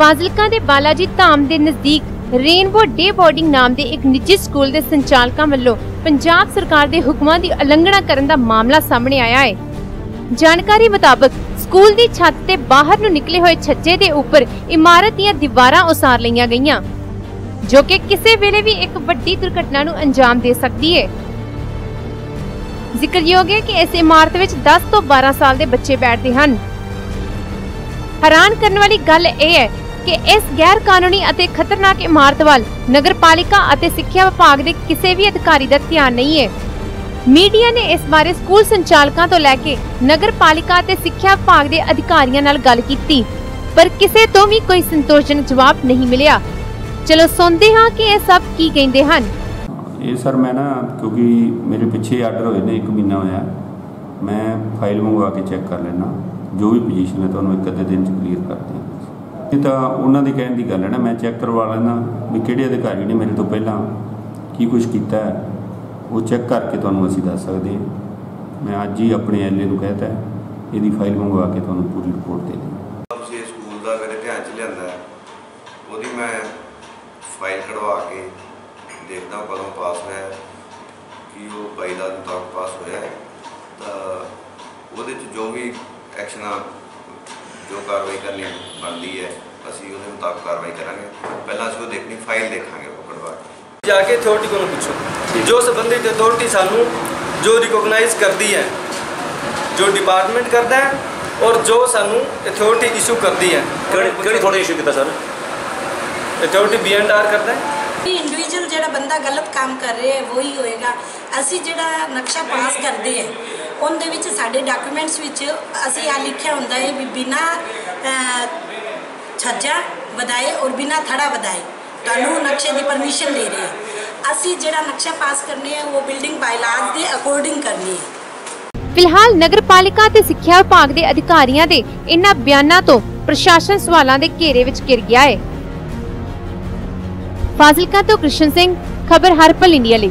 ਫਾਜ਼ਿਲਕਾ ਦੇ ਬਾਲਾਜੀ ਧਾਮ ਦੇ ਨਜ਼ਦੀਕ ਰੇਨਬੋ ਡੇ ਬੋਰਡਿੰਗ ਨਾਮ ਦੇ ਇੱਕ ਨਿੱਜੀ ਸਕੂਲ ਦੇ ਸੰਚਾਲਕਾਂ ਵੱਲੋਂ ਪੰਜਾਬ ਸਰਕਾਰ ਦੇ ਹੁਕਮਾਂ ਦੀ ਉਲੰਘਣਾ ਕਰਨ ਦਾ ਮਾਮਲਾ ਸਾਹਮਣੇ ਆਇਆ ਹੈ। ਜਾਣਕਾਰੀ ਮੁਤਾਬਕ ਸਕੂਲ ਦੀ ਛੱਤ ਤੇ ਬਾਹਰ ਨੂੰ ਨਿਕਲੇ ਹੋਏ ਛੱਜੇ ਦੇ ਉੱਪਰ ਇਮਾਰਤ ਦੀਆਂ ਦੀਵਾਰਾਂ ਉਸਾਰ ਲਈਆਂ ਗਈਆਂ, ਜੋ ਕਿ ਕਿਸੇ ਵੇਲੇ ਵੀ ਇੱਕ ਵੱਡੀ ਦੁਰਘਟਨਾ ਨੂੰ ਅੰਜਾਮ ਦੇ ਸਕਦੀ ਹੈ। ਜ਼ਿਕਰਯੋਗ ਹੈ ਕਿ ਇਸ ਇਮਾਰਤ ਵਿੱਚ 10 ਤੋਂ 12 ਸਾਲ ਦੇ ਬੱਚੇ ਬੈਠਦੇ ਹਨ। ਹੈਰਾਨ ਕਰਨ ਵਾਲੀ ਗੱਲ ਇਹ ਹੈ ਕਿ ਇਸ ਗੈਰ ਕਾਨੂੰਨੀ ਅਤੇ ਖਤਰਨਾਕ ਇਮਾਰਤ ਵੱਲ ਨਗਰਪਾਲਿਕਾ ਅਤੇ ਸਿੱਖਿਆ ਵਿਭਾਗ ਦੇ ਕਿਸੇ ਵੀ ਅਧਿਕਾਰੀ ਦਾ ਧਿਆਨ ਨਹੀਂ ਹੈ। ਮੀਡੀਆ ਨੇ ਇਸ ਬਾਰੇ ਸਕੂਲ ਸੰਚਾਲਕਾਂ ਤੋਂ ਲੈ ਕੇ ਨਗਰਪਾਲਿਕਾ ਅਤੇ ਸਿੱਖਿਆ ਵਿਭਾਗ ਦੇ ਅਧਿਕਾਰੀਆਂ ਨਾਲ ਗੱਲ ਕੀਤੀ, ਪਰ ਕਿਸੇ ਤੋਂ ਵੀ ਕੋਈ ਸੰਤੋਸ਼ਜਨਕ ਜਵਾਬ ਨਹੀਂ ਮਿਲਿਆ। ਚਲੋ ਸੁਣਦੇ ਹਾਂ ਕਿ ਇਹ ਸਭ ਕੀ ਕਹਿੰਦੇ ਹਨ। ਇਹ ਸਰ ਮੈਂ ਨਾ, ਕਿਉਂਕਿ ਮੇਰੇ ਪਿੱਛੇ ਆਰਡਰ ਹੋਏ ਨੇ 1 ਮਹੀਨਾ ਹੋਇਆ। ਮੈਂ ਫਾਈਲ ਮੰਗਵਾ ਕੇ ਚੈੱਕ ਕਰ ਲੈਣਾ ਜੋ ਵੀ ਪੋਜੀਸ਼ਨ ਹੈ, ਤੁਹਾਨੂੰ ਇੱਕ ਅੱਧੇ ਦਿਨ ਚ ਕਲੀਅਰ ਕਰ ਦਿਆਂਗੇ। ਇਹ ਤਾਂ ਉਹਨਾਂ ਦੇ ਕਹਿਣ ਦੀ ਗੱਲ ਹੈ ਨਾ, ਮੈਂ ਚੈੱਕ ਕਰਵਾ ਲੈਣਾ ਵੀ ਕਿਹੜੇ ਅਧਿਕਾਰੀ ਨੇ ਮੇਰੇ ਤੋਂ ਪਹਿਲਾਂ ਕੀ ਕੁਝ ਕੀਤਾ ਉਹ ਚੈੱਕ ਕਰਕੇ ਤੁਹਾਨੂੰ ਅਸੀਂ ਦੱਸ ਸਕਦੇ ਹਾਂ। ਮੈਂ ਅੱਜ ਹੀ ਆਪਣੇ ਐਲਏ ਨੂੰ ਕਹਿਤਾ ਇਹਦੀ ਫਾਈਲ ਮੰਗਵਾ ਕੇ ਤੁਹਾਨੂੰ ਪੂਰੀ ਰਿਪੋਰਟ ਦੇ ਦੇਵਾਂਗੇ ਤੁਸੀਂ ਸਕੂਲ ਦਾ ਮੇਰੇ ਧਿਆਨ 'ਚ ਲਿਆਂਦਾ ਉਹਦੀ ਮੈਂ ਫਾਈਲ ਕਢਵਾ ਕੇ ਦੇਖਦਾ ਕਦੋਂ ਪਾਸ ਹੋਇਆ ਕਿ ਉਹ ਬਾਈ ਦਾ ਮੁਤਾਬਕ ਪਾਸ ਹੋਇਆ ਤਾਂ ਉਹਦੇ 'ਚ ਜੋ ਵੀ ਐਕਸ਼ਨਾਂ ਜੋ ਕਾਰਵਾਈ ਕਰਨੀ ਬਣਦੀ ਹੈ ਅਸੀਂ ਉਹਦੇ ਮੁਤਾਬਕ ਕਾਰਵਾਈ ਕਰਾਂਗੇ। ਪਹਿਲਾਂ ਅਸੀਂ ਉਹ ਦੇਖਣੀ ਫਾਈਲ ਦੇਖਾਂਗੇ ਉਹ ਕੇ ਜਾ ਕੇ ਅਥਾਰਟੀ ਕੋਲੋਂ ਪੁੱਛੋ। ਜੋ ਸੰਬੰਧਿਤ ਅਥਾਰਟੀ ਸਾਨੂੰ ਜੋ ਰਿਕੋਗਨਾਈਜ਼ ਕਰਦੀ ਹੈ ਜੋ ਡਿਪਾਰਟਮੈਂਟ ਕਰਦਾ ਹੈ ਔਰ ਜੋ ਸਾਨੂੰ ਅਥਾਰਟੀ ਇਸ਼ੂ ਕਰਦੀ ਹੈ। ਕਿਹੜੀ ਕਿਹੜੀ ਥੋੜੀ ਇਸ਼ੂ ਕੀਤਾ sir authority B and R ਕਰਦਾ ਹੈ। ਇੰਡੀਵਿਜੂਅਲ ਜਿਹੜਾ ਬੰਦਾ ਗਲਤ ਕੰਮ ਕਰ ਰਿਹਾ ਹੈ ਵਹੀ ਹੋਏਗਾ। ਅਸੀਂ ਜਿਹੜਾ ਨਕਸ਼ਾ ਪਾਸ ਕਰਦੇ ਹਾਂ ਉਹਦੇ ਵਿੱਚ ਸਾਡੇ ਡਾਕੂਮੈਂਟਸ ਵਿੱਚ ਅਸੀਂ ਆ ਲਿਖਿਆ ਹੁੰਦਾ ਹੈ ਵੀ ਬਿਨਾ ਛੱਜਾ ਵਧਾਏ ਔਰ ਬਿਨਾ ਥੜਾ ਵਧਾਏ, ਤੁਹਾਨੂੰ ਨਕਸ਼ੇ ਦੀ ਪਰਮਿਸ਼ਨ ਦੇ ਰਹੇ ਹਾਂ। ਅਸੀਂ ਜਿਹੜਾ ਨਕਸ਼ਾ ਪਾਸ ਕਰਨੇ ਹੈ ਉਹ ਬਿਲਡਿੰਗ ਬਾਇਲਾਜ਼ ਦੇ ਅਕੋਰਡਿੰਗ ਕਰਨੀ ਹੈ। ਫਿਲਹਾਲ ਨਗਰਪਾਲਿਕਾ ਤੇ ਸਿੱਖਿਆ ਵਿਭਾਗ ਦੇ ਅਧਿਕਾਰੀਆਂ ਦੇ ਇਨ੍ਹਾਂ ਬਿਆਨਾਂ ਤੋਂ ਪ੍ਰਸ਼ਾਸਨ ਸਵਾਲਾਂ ਦੇ ਘੇਰੇ ਵਿੱਚ ਘਿਰ ਗਿਆ ਹੈ। ਫਾਜ਼ਿਲਕਾ ਤੋਂ ਕ੍ਰਿਸ਼ਨ ਸਿੰਘ, ਖਬਰ ਹਰਪਲ ਇੰਡੀਆ ਲਈ।